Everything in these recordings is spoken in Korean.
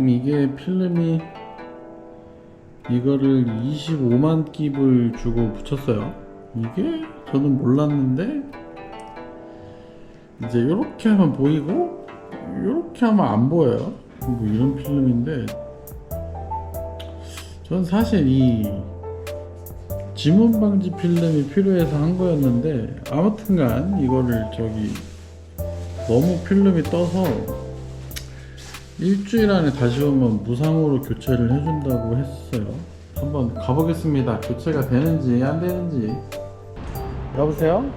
참 이게 필름이 이거를 25만 깁을 주고 붙였어요. 이게 저는 몰랐는데 이제 이렇게 하면 보이고 이렇게 하면 안 보여요. 뭐 이런 필름인데 전 사실 이 지문 방지 필름이 필요해서 한 거였는데 아무튼간 이거를 저기 너무 필름이 떠서 일주일 안에 다시 오면 무상으로 교체를 해준다고 했어요. 한번 가보겠습니다. 교체가 되는지 안 되는지. 여보세요?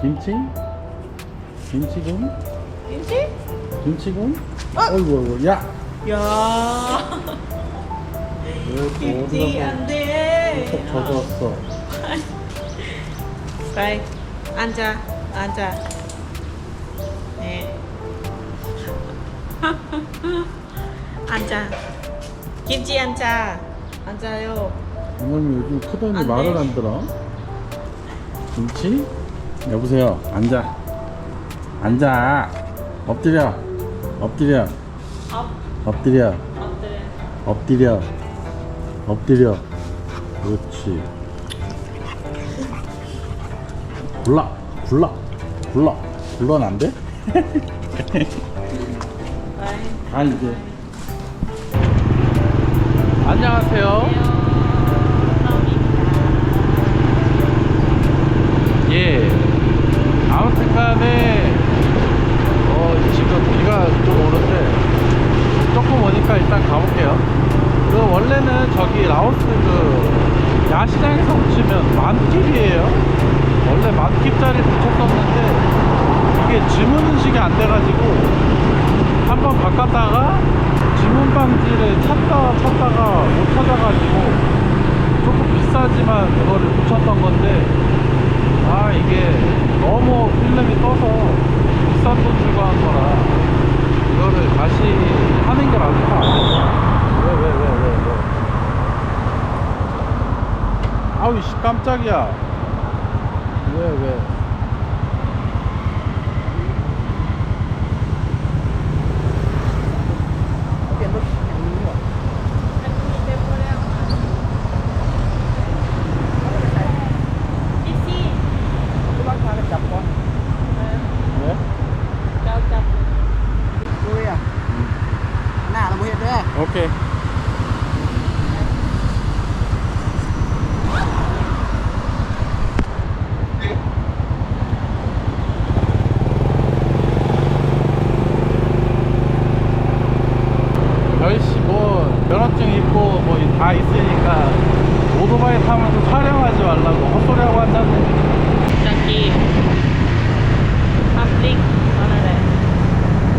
김치? 김치군? 김치? 김치군? 어이구 어이구 야! 야왜 김치 안돼 턱 젖었어. 빨리 앉아 앉아 앉아 김치 앉아 앉아요 이놈이 요즘 크더니 안. 말을 안 들어. 김치? 여보세요. 앉아. 앉아. 엎드려. 엎드려. 업 엎드려. 어때 엎드려. 엎드려. 그렇지. 굴러. 굴러. 굴러. 굴러는 안 돼? 아니 이제. 안녕하세요. 예. 아무튼 간에, 어, 지금 비가 좀 오는데, 조금 오니까 일단 가볼게요. 그, 원래는 저기 라오스 그, 야시장에서 붙이면 만킵이에요. 원래 만킵짜리 붙였었는데, 이게 지문 인식이 안 돼가지고, 한 번 바꿨다가, 지문 방지를 찾다, 찾다가 못 찾아가지고, 조금 비싸지만 그거를 붙였던 건데, 아 이게 너무 필름이 떠서 비싼 돈 주고 한 거라 이거를 다시 하는 게것 같아요 왜왜 왜 왜 왜, 아우 씨 깜짝이야 왜 왜? 김치 왜? cao chập Vui à? Nào là mua hiệp đấy 오케이 별씨 뭐 면허증 있고 뭐 다 있으니까 오토바이 타면서 촬영하지 말라고 헛소리하고 한다는데 저기 public 뭐라 그래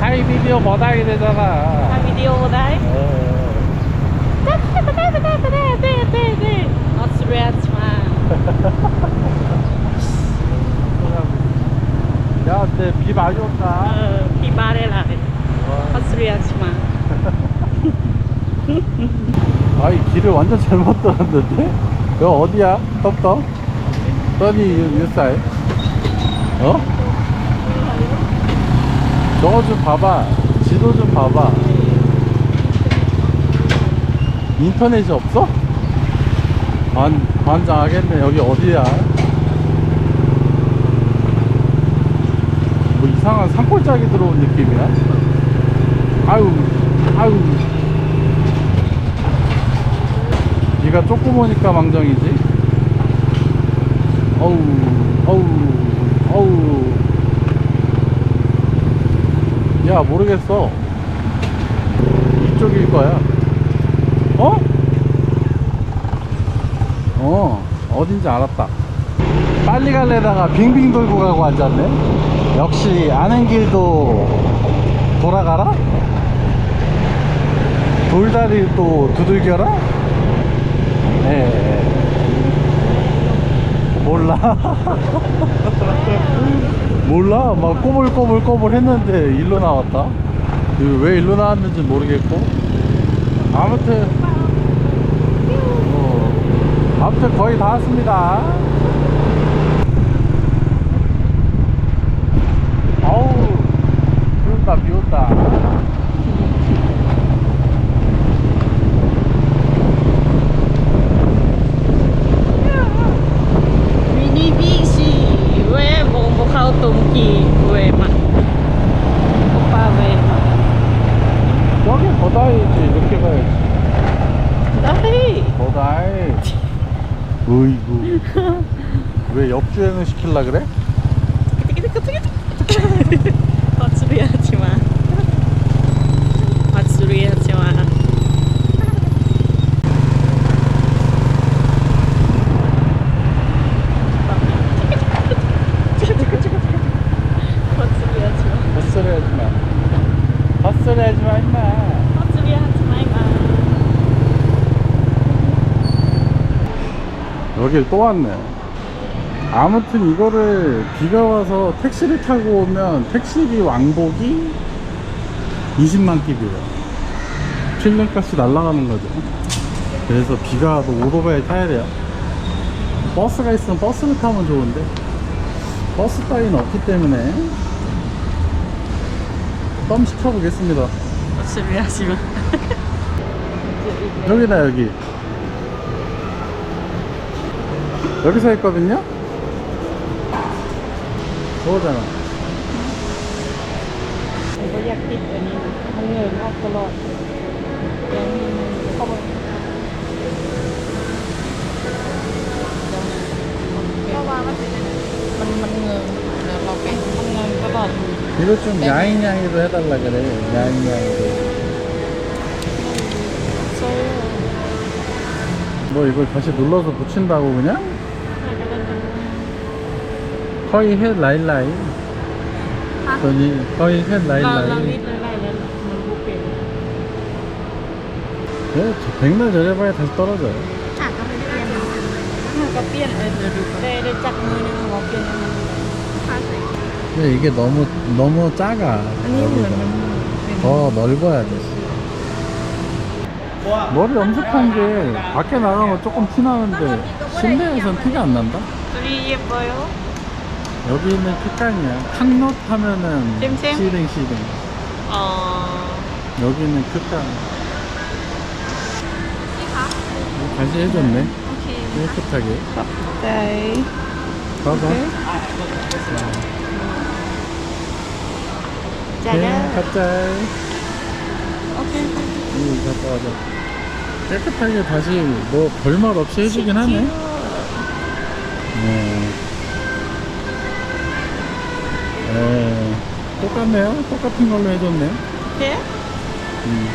하이 비디오 못하게 되잖아 다 비디오 đấy 어. Not stress mà 야 근데 비 많이 온다 là Not stress mà 아이 길을 완전 잘못 들었는데? 너 어디야? 떡떡? 떠니 유사이? 어? 저거 좀 봐봐 지도 좀 봐봐 인터넷이 없어? 관, 관장하겠네 여기 어디야? 뭐 이상한 산골짜기 들어온 느낌이야? 아유 아유 비가 조금 오니까 망정이지. 어우, 어우, 어우. 야, 모르겠어. 이쪽일 거야. 어? 어, 어딘지 알았다. 빨리 갈래다가 빙빙 돌고 가고 앉았네. 역시 아는 길도 돌아가라? 돌다리 또 두들겨라? 네. 몰라. 몰라. 막 꼬불꼬불꼬불 했는데 일로 나왔다. 왜 일로 나왔는지 모르겠고. 아무튼. 어, 아무튼 거의 다 왔습니다. 다. 미니비시 왜 뭐뭐하오 동기? 왜막? 오빠 왜 여기 더다이지 이렇게 가야지. 다이! 더다이 어이구. 왜 역주행을 시킬라 그래? 여길 또 왔네. 아무튼 이거를 비가 와서 택시를 타고 오면 택시비 왕복이 20만 끼비예요. 필름값이 날아가는 거죠. 그래서 비가 와도 오토바이 타야 돼요. 버스가 있으면 버스를 타면 좋은데. 버스 따위는 없기 때문에 덤 시켜보겠습니다. 하지 마. 여기다 여기 여기서 했거든요 그거잖아 이거 좀 야잉야잉도 해달라 그래 야잉야잉도 뭐 이걸 다시 눌러서 붙인다고 그냥? 거의 해 라일라이. 거의 거의 해 là là 라일라이 biển 네, 저 백날 저래봐야 다시 떨어져요. người nên có tiền 근데 이게 너무 너무 작아. 여기가. 더 넓어야 돼. 머리 염색한 게 밖에 나가면 조금 티나는데 실내에선 티가 안 난다? 둘이 예뻐요 여기 있는 핏간이야 탕롯 하면은? 시딩 시딩 ờ 여기 있는 핏간 다시 해줬네. 깨끗하게. đây 봐봐. chả 네, đó 가짜 ok 이. 갔다 와자 깨끗하게 다시 뭐 별말 없이 해주긴 하네. 네. 똑같네요. 똑같은 걸로 해줬네. thế 음.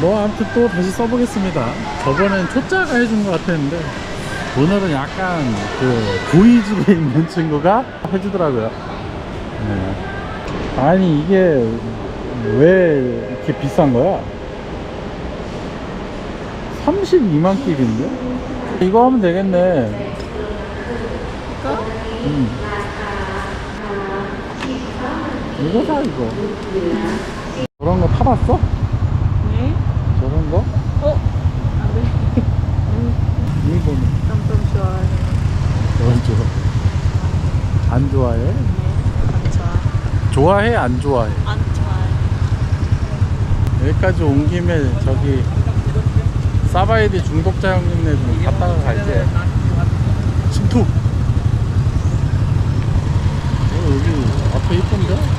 뭐 아무튼 또 다시 써보겠습니다. 저번엔 초짜가 해준 것 같았는데 오늘은 약간 그 고위직에 있는 친구가 해주더라고요. 네. 아니 이게 왜 이렇게 비싼 거야? 32만 끼인데? 이거 하면 되겠네. có 음. 이거 사 이거. 저런 거 타봤어? nhé 저런 거? à bên 이거는 tôm sò 넌 좋아. 안 좋아해? ăn sò 좋아해. 안 좋아해? ăn sò 여기까지 온 김에 저기 사바이디 중독자 형님네 좀 갔다가 갈게. 침투! 어, 여기 앞에 이쁜데?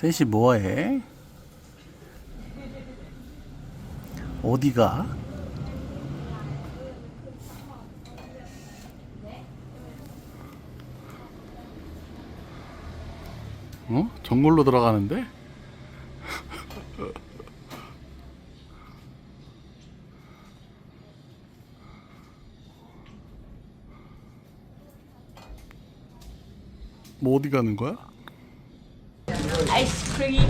셋이 뭐해? 어디가? 어? 정글로 들어가는데? 뭐 어디 가는 거야? 아이스크림.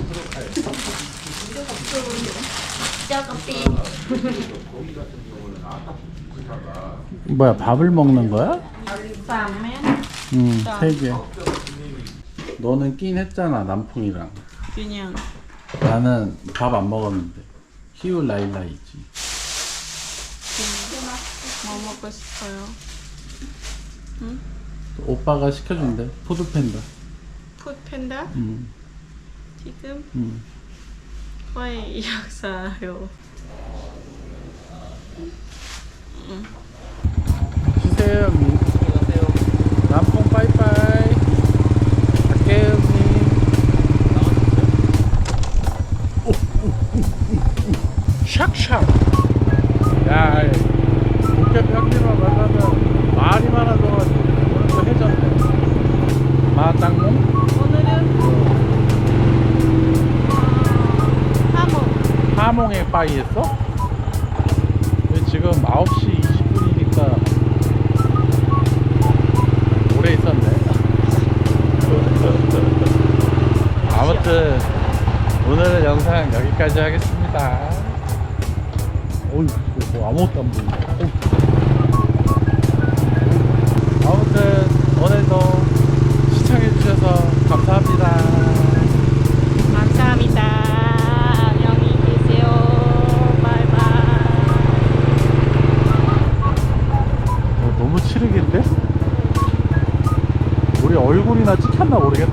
짜가피. 뭐야 밥을 먹는 거야? 라멘. 응, 세 개. 너는 낀 했잖아 남풍이랑. 그냥 나는 밥 안 먹었는데. 히우 라일라 있지. 뭐 먹고 싶어요? 오빠가 시켜준대. 푸드팬다. 푸드팬다? 응, 지금 응. 거의 약사요. 쉬세요 하몽에 빠이했어? 지금 9시 20분이니까 오래 있었네. 아무튼 오늘 영상 여기까지 하겠습니다. 어이, 뭐 아무것도 안 보이네. 아무튼 찍혔나 모르겠다.